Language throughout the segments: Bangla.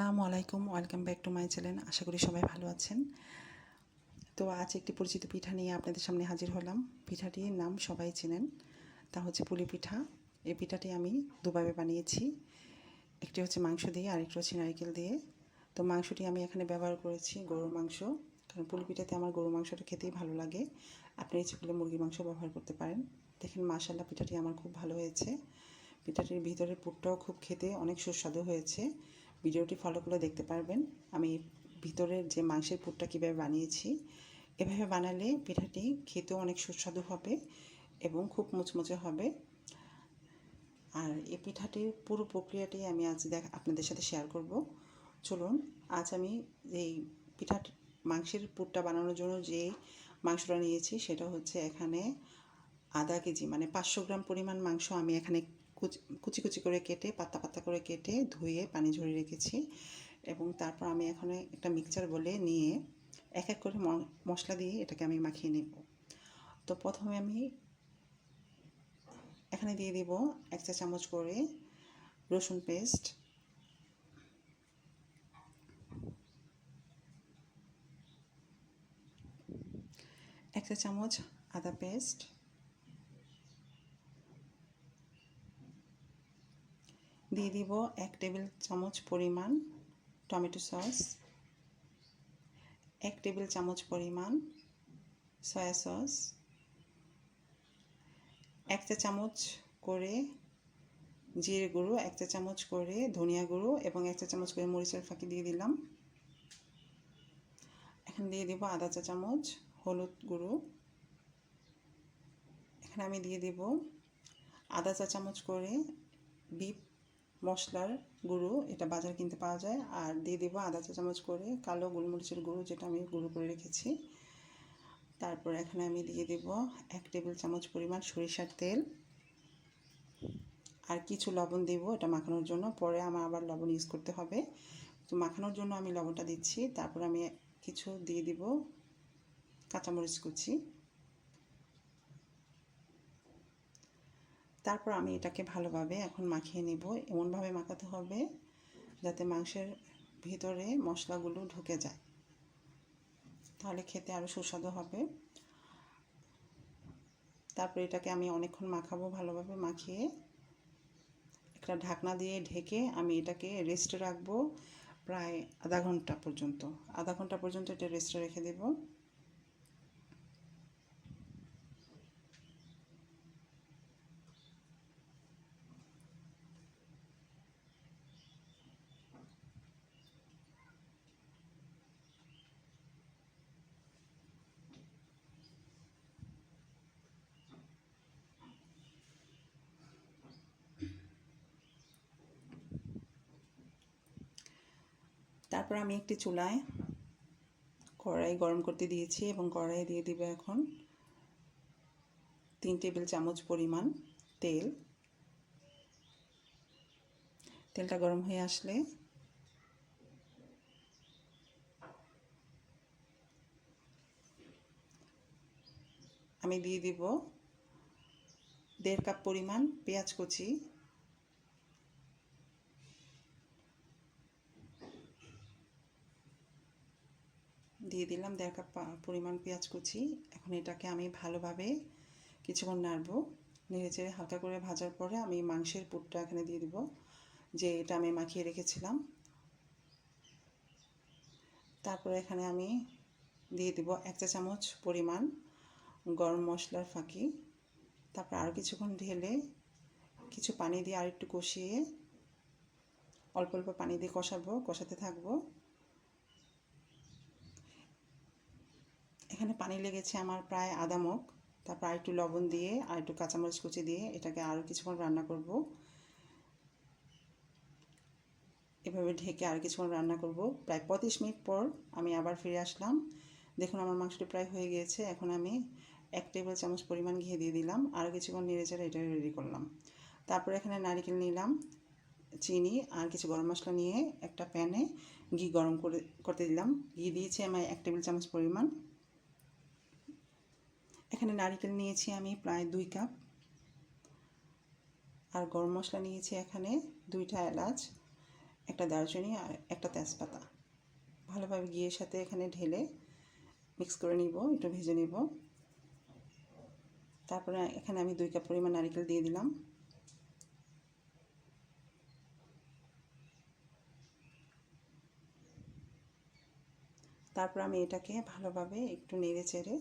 আসসালামু আলাইকুম, welcome back to my channel. আশা করি সবাই ভালো আছেন। তো আজ একটি পরিচিত পিঠা নিয়ে আপনাদের সামনে হাজির হলাম। পিঠাটির নাম সবাই চেনেন, তা হচ্ছে পুলি পিঠা। এই পিঠাটি আমি দুভাবে বানিয়েছি। একটি হচ্ছে মাংস দিয়ে, আরেকটি হচ্ছে নারিকেল দিয়ে। তো মাংসটি আমি এখানে ব্যবহার করেছি গরুর মাংস, কারণ পুলি পিঠাতে আমার গরুর মাংসটা খেতেই ভালো লাগে। আপনি ইচ্ছে করলে মুরগির মাংস ব্যবহার করতে পারেন। দেখেন মাশাল্লাহ পিঠাটি আমার খুব ভালো হয়েছে। পিঠাটির ভিতরের পুরটাও খুব খেতে অনেক সুস্বাদু হয়েছে। ভিডিওটি ফলো করে দেখতে পারবেন। আমি ভিতরের যে মাংসের পুরটা কীভাবে বানিয়েছি, এভাবে বানালে পিঠাটি খেতেও অনেক সুস্বাদু হবে এবং খুব মুচমুচে হবে। আর এই পিঠাটির পুরো প্রক্রিয়াটি আমি আজ দেখ আপনাদের সাথে শেয়ার করব। চলুন, আজ আমি এই পিঠা মাংসের পুরটা বানানোর জন্য যে মাংসটা নিয়েছি সেটা হচ্ছে এখানে আধা কেজি মানে পাঁচশো গ্রাম পরিমাণ মাংস আমি এখানে কুচি কুচি কুচি করে কেটে, পাতা পাতা করে কেটে ধুয়ে পানি ঝরিয়ে রেখেছি এবং তারপর আমি এখানে একটা মিক্সচার বলে নিয়ে এক এক করে মশলা দিয়ে এটাকে আমি মাখিয়ে নেব। তো প্রথমে আমি এখানে দিয়ে দিব এক চা চামচ করে রসুন পেস্ট এক চা চামচ আদা পেস্ট দিয়ে দিব এক টেবিল চামচ পরিমাণ টমেটো সস, এক টেবিল চামচ পরিমাণ সয়া সস, এক চা চামচ করে জিরে গুঁড়ো, এক চা চামচ করে ধনিয়া গুঁড়ো এবং এক চা চামচ করে মরিচের ফাঁকি দিয়ে দিলাম। এখন দিয়ে দিব আধা চা চামচ হলুদ গুঁড়ো। এখানে আমি দিয়ে দেব আধা চা চামচ করে বিপ মশলার গুঁড়ো, এটা বাজার কিনতে পাওয়া যায়। আর দিয়ে দেবো আধা চা চামচ করে কালো গোলমরিচের গুঁড়ো, যেটা আমি গুঁড়ো করে রেখেছি। তারপর এখানে আমি দিয়ে দেব এক টেবিল চামচ পরিমাণ সরিষার তেল। আর কিছু লবণ দেব, এটা মাখানোর জন্য। পরে আমার আবার লবণ ইউজ করতে হবে। তো মাখানোর জন্য আমি লবণটা দিচ্ছি। তারপর আমি কিছু দিয়ে দিব কাঁচামরিচ কুচি। তারপর আমি এটাকে ভালোভাবে এখন মাখিয়ে নেব। এমনভাবে মাখাতে হবে যাতে মাংসের ভিতরে মশলাগুলো ঢুকে যায়। তাহলে খেতে আরও সুস্বাদু হবে। তারপর এটাকে আমি অনেকক্ষণ মাখাবো ভালোভাবে মাখিয়ে। একটা ঢাকনা দিয়ে ঢেকে আমি এটাকে রেস্টে রাখব প্রায় আধা ঘণ্টা পর্যন্ত। আধা ঘণ্টা পর্যন্ত এটা রেস্টে রেখে দেবো। তারপর আমি একটি চুলায় কড়াই গরম করতে দিয়েছি এবং কড়াইয়ে দিয়ে দিব এখন তিন টেবিল চামচ পরিমাণ তেল। তেলটা গরম হয়ে আসলে আমি দিয়ে দিব দেড় কাপ পরিমাণ পেঁয়াজ কুচি। দিয়ে দিলাম দেড় কাপ পরিমাণ পেঁয়াজ কুচি। এখন এটাকে আমি ভালোভাবে কিছুক্ষণ নাড়বো। নেড়ে চেড়ে হালকা করে ভাজার পরে আমি মাংসের পুরটা এখানে দিয়ে দিব, যে এটা আমি মাখিয়ে রেখেছিলাম। তারপরে এখানে আমি দিয়ে দিব এক চা চামচ পরিমাণ গরম মশলার ফাঁকি। তারপর আরও কিছুক্ষণ ঢেলে কিছু পানি দিয়ে আর একটু কষিয়ে অল্প অল্প পানি দিয়ে কষাবো, কষাতে থাকব। এখানে পানি লেগেছে আমার প্রায় আধা মুখ তারপর আর একটু লবণ দিয়ে আর একটু কাঁচামরিচ কুচি দিয়ে এটাকে আরও কিছুক্ষণ রান্না করব। এভাবে ঢেকে আর কিছুক্ষণ রান্না করব। প্রায় পঁয়ত্রিশ মিনিট পর আমি আবার ফিরে আসলাম। দেখুন, আমার মাংসটি প্রায় হয়ে গিয়েছে। এখন আমি এক টেবিল চামচ পরিমাণ ঘি দিয়ে দিলাম। আরও কিছুক্ষণ নেড়ে চেড়ে এটা রেডি করলাম। তারপর এখানে নারিকেল নিলাম, চিনি আর কিছু গরম মশলা নিয়ে একটা প্যানে ঘি গরম করে, করতে দিলাম। ঘি দিয়েছি আমি এক টেবিল চামচ পরিমাণ। এখানে নারিকেল নিয়েছি আমি প্রায় দুই কাপ। আর গরম মশলা নিয়েছি এখানে দুইটা এলাচ, একটা দারচিনি আর একটা তেজপাতা। ভালোভাবে ঘিয়ের সাথে এখানে ঢেলে মিক্স করে নিব, একটু ভেজে নিব। তারপরে এখানে আমি দুই কাপ পরিমাণ নারকেল দিয়ে দিলাম। তারপর আমি এটাকে ভালোভাবে একটু নেড়ে চেড়ে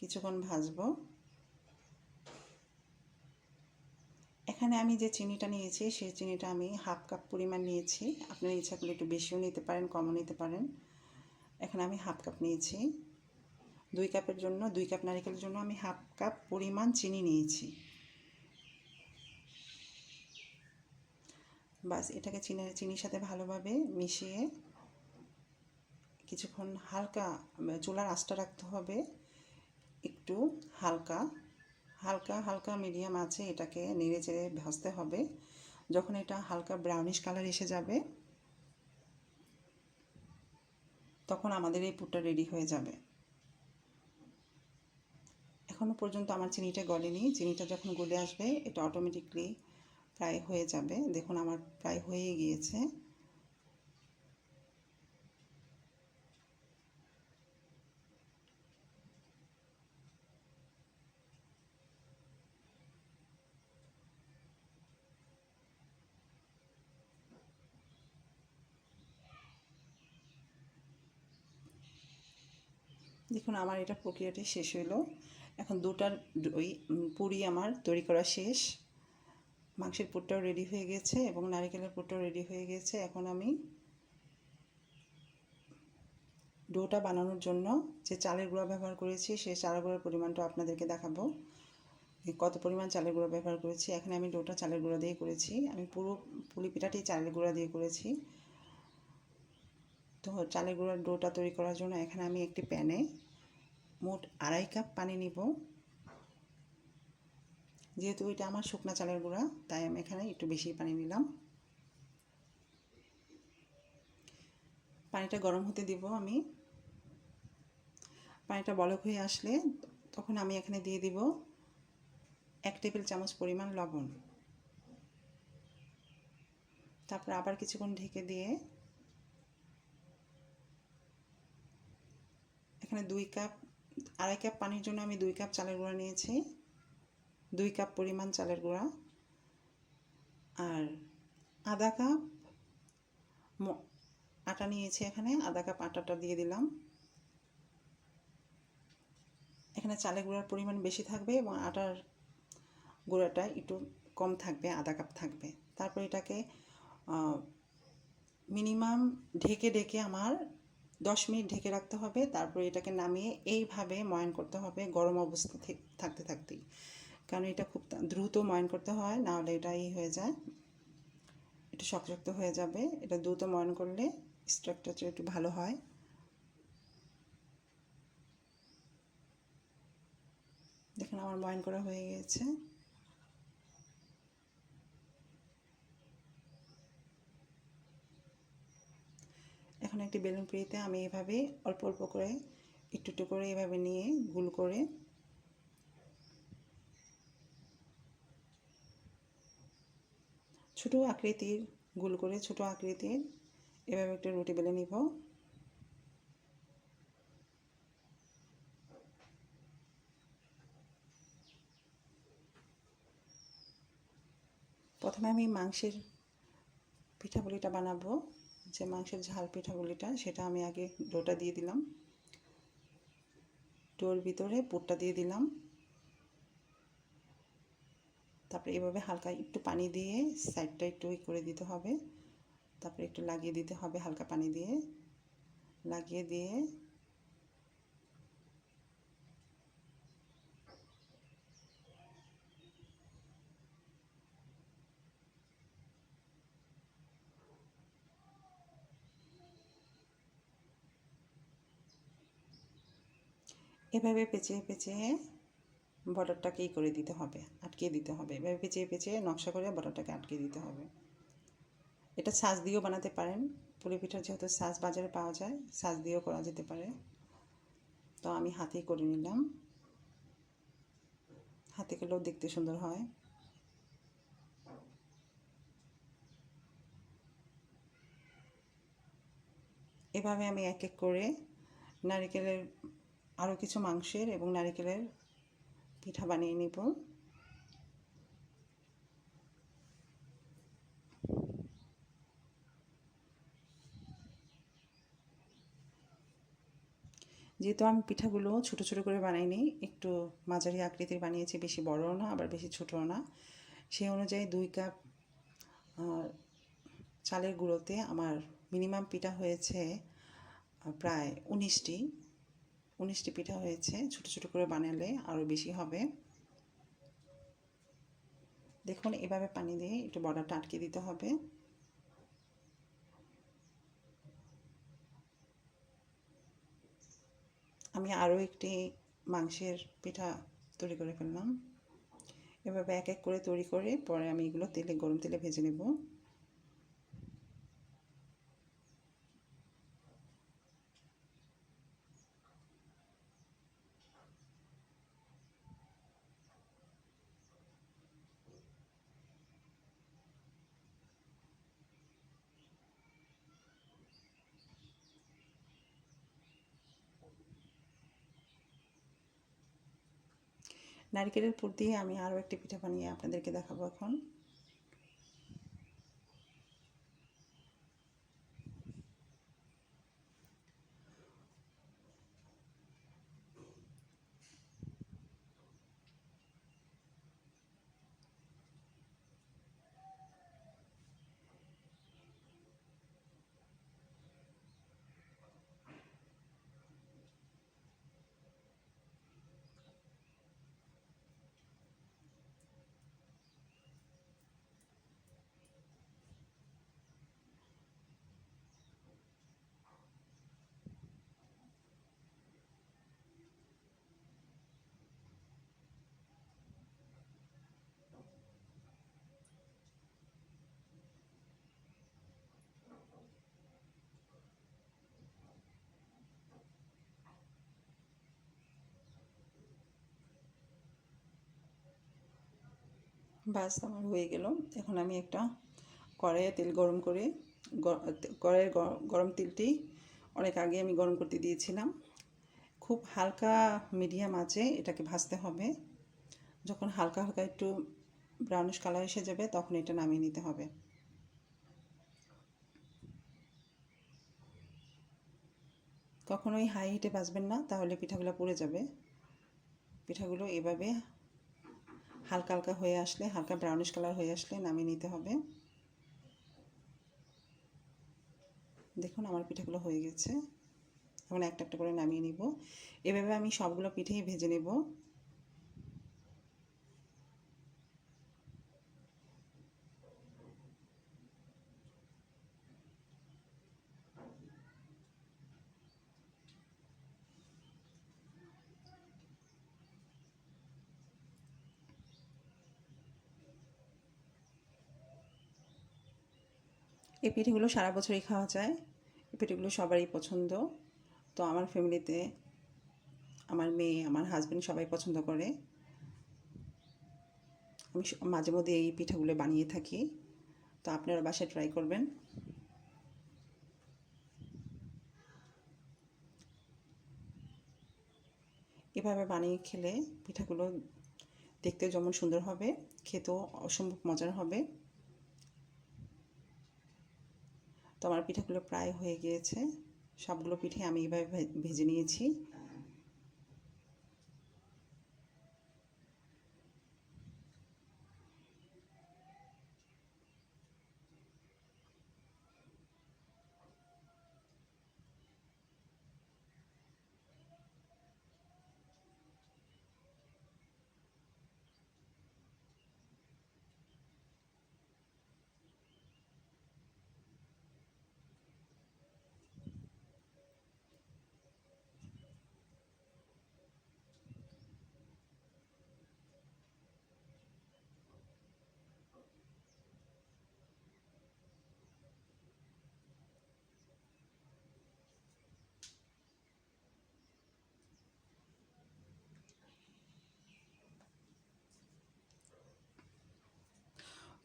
কিছুক্ষণ ভাজবো। এখানে আমি যে চিনিটা নিয়েছি, সেই চিনিটা আমি হাফ কাপ পরিমাণ নিয়েছি। আপনার ইচ্ছা করলে একটু বেশিও নিতে পারেন, কমও নিতে পারেন। এখানে আমি হাফ কাপ নিয়েছি। দুই কাপের জন্য, দুই কাপ নারিকেলের জন্য আমি হাফ কাপ পরিমাণ চিনি নিয়েছি। বাস, এটাকে চিনি, চিনির সাথে ভালোভাবে মিশিয়ে কিছুক্ষণ হালকা চুলার আঁচটা রাখতে হবে। একটু হালকা হালকা হালকা মিডিয়াম আছে, এটাকে নেড়ে চেড়ে ভাজতে হবে। যখন এটা হালকা ব্রাউনিশ কালার এসে যাবে, তখন আমাদের এই পুরটা রেডি হয়ে যাবে। এখনও পর্যন্ত আমার চিনিটা গলেনি। চিনিটা যখন গলে আসবে, এটা অটোমেটিকলি প্রায় হয়ে যাবে। দেখুন, আমার প্রায় হয়ে গিয়েছে। দেখুন, আমার এটা প্রক্রিয়াটি শেষ হইল। এখন দুটার ওই পুরি আমার তৈরি করা শেষ। মাংসের পুরটাও রেডি হয়ে গেছে এবং নারিকেলের পুরটাও রেডি হয়ে গেছে। এখন আমি ডোটা বানানোর জন্য যে চালের গুঁড়া ব্যবহার করেছি সেই চালের গুঁড়ার পরিমাণটা আপনাদেরকে দেখাবো। কত পরিমাণ চালের গুঁড়া ব্যবহার করেছি। এখানে আমি ডোটা চালের গুঁড়া দিয়ে করেছি। আমি পুরো পুলি পিঠাটি চালের গুঁড়া দিয়ে করেছি। তো চালের গুঁড়ার ডোটা তৈরি করার জন্য এখানে আমি একটি প্যানে মোট আড়াই কাপ পানি নিব। যেহেতু এটা আমার শুকনা চালের গুঁড়া, তাই আমি এখানে একটু বেশি পানি নিলাম। পানিটা গরম হতে দিব আমি। পানিটা বলক হয়ে আসলে তখন আমি এখানে দিয়ে দিব এক টেবিল চামচ পরিমাণ লবণ। তারপর আবার কিছুক্ষণ ঢেকে দিয়ে এখানে দুই কাপ, আড়াই কাপ পানির জন্য আমি দুই কাপ চালের গুঁড়া নিয়েছি। দুই কাপ পরিমাণ চালের গুঁড়া। আর আধা কাপ আটা নিয়েছি এখানে, আধা কাপ আটাটা দিয়ে দিলাম। এখানে চালের গুঁড়ার পরিমাণ বেশি থাকবে এবং আটার গুঁড়াটা একটু কম থাকবে, আধা কাপ থাকবে। তারপর এটাকে মিনিমাম ঢেকে ঢেকে আমার দশ মিনিট ঢেকে রাখতে হবে, তারপর এটাকে নামিয়ে এইভাবে ময়ন করতে হবে গরম অবস্থা থাকতে থাকতেই। কারণ এটা খুব দ্রুত ময়ন করতে হয়, না হলে এটা ই হয়ে যায়। এটা শক্ত হয়ে যাবে, এটা দ্রুত ময়ন করলে স্ট্রাকচার একটু ভালো হয়। দেখুন, আমার ময়ন করা হয়ে গেছে এখন একটি বেলুন পিড়িতে আমি এভাবে অল্প অল্প করে, একটু একটু করে এভাবে নিয়ে গুল করে ছোট আকৃতির, গুল করে ছোট আকৃতির এভাবে একটা রুটি বেলে নিব। প্রথমে আমি মাংসের পিঠাপুলিটা বানাবো। যে মাংসের ঝাল পিঠাগুলিটা, সেটা আমি আগে ডোটা দিয়ে দিলাম। ডোর ভিতরে পুরটা দিয়ে দিলাম। তারপরে এভাবে হালকা একটু পানি দিয়ে সাইডটা একটু করে দিতে হবে। তারপরে একটু লাগিয়ে দিতে হবে হালকা পানি দিয়ে। লাগিয়ে দিয়ে এভাবে পেঁচিয়ে পেঁচিয়ে বর্ডারটাকে ই করে দিতে হবে আটকে দিতে হবে। এভাবে পেঁচিয়ে পেঁচিয়ে নকশা করে বর্ডারটাকে আটকে দিতে হবে। এটা সাজ দিয়েও বানাতে পারেন। পুলি পিঠা যেহেতু সাজ বাজারে পাওয়া যায়, সাজ দিয়েও করা যেতে পারে। তো আমি হাতেই করে নিলাম। হাতে করলেও দেখতে সুন্দর হয়। এভাবে আমি এক এক করে নারিকেলের আরও কিছু মাংসের এবং নারিকেলের পিঠা বানিয়ে নিব। যেহেতু আমি পিঠাগুলো ছোটো ছোটো করে বানাইনি, একটু মাঝারি আকৃতির বানিয়েছি, বেশি বড়ও না, আবার বেশি ছোটও না। সেই অনুযায়ী দুই কাপ চালের গুঁড়োতে আমার মিনিমাম পিঠা হয়েছে প্রায় উনিশটি। উনিশটি পিঠা হয়েছে, ছোটো ছোটো করে বানালে আরও বেশি হবে। দেখুন, এভাবে পানি দিয়ে একটু বর্ডারটা আটকে দিতে হবে। আমি আরও একটি মাংসের পিঠা তৈরি করে ফেললাম। এভাবে এক এক করে তৈরি করে পরে আমি এগুলো তেলে, গরম তেলে ভেজে নেব। নারকেলের পুর দিয়ে আমি আরও একটি পিঠা বানিয়ে আপনাদেরকে দেখাবো এখন। বাস আমার হয়ে গেল। এখন আমি একটা কড়াইয়ে তেল গরম করে কড়াইয়ের গরম তেলটি অনেক আগে আমি গরম করতে দিয়েছিলাম। খুব হালকা মিডিয়াম আছে এটাকে ভাজতে হবে। যখন হালকা হালকা একটু ব্রাউনিশ কালার এসে যাবে, তখন এটা নামিয়ে নিতে হবে। কখনোই হাই হিটে ভাজবেন না, তাহলে পিঠাগুলো পুড়ে যাবে। পিঠাগুলো এভাবে হালকা হালকা হয়ে আসলে, হালকা ব্রাউনিশ কালার হয়ে আসলে নামিয়ে নিতে হবে। দেখুন আমার পিঠেগুলো হয়ে গেছে। এখন একটা একটা করে নামিয়ে নিব। এভাবে আমি সবগুলো পিঠেই ভেজে নেব। এই পিঠেগুলো সারা বছরই খাওয়া যায়। এই পিঠেগুলো সবারই পছন্দ। তো আমার ফ্যামিলিতে আমার মেয়ে, আমার হাজব্যান্ড সবাই পছন্দ করে। আমি মাঝে মধ্যে এই পিঠাগুলো বানিয়ে থাকি। তো আপনারা বাসায় ট্রাই করবেন। এভাবে বানিয়ে খেলে পিঠাগুলো দেখতে যেমন সুন্দর হবে, খেতেও অসম্ভব মজার হবে। তো আমার পিঠাগুলো প্রায় হয়ে গিয়েছে। সবগুলো পিঠে আমি এভাবে ভেজে নিয়েছি।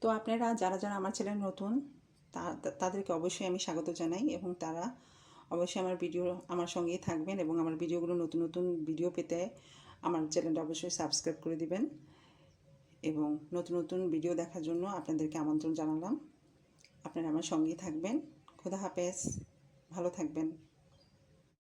তো আপনারা যারা যারা আমার চ্যানেল নতুন তাদেরকে অবশ্যই আমি স্বাগত জানাই এবং তারা অবশ্যই আমার ভিডিও আমার সঙ্গেই থাকবেন এবং আমার ভিডিওগুলো নতুন নতুন ভিডিও পেতে আমার চ্যানেলটা অবশ্যই সাবস্ক্রাইব করে দিবেন এবং নতুন নতুন ভিডিও দেখার জন্য আপনাদেরকে আমন্ত্রণ জানালাম। আপনারা আমার সঙ্গেই থাকবেন। খোদা হাফেজ। ভালো থাকবেন।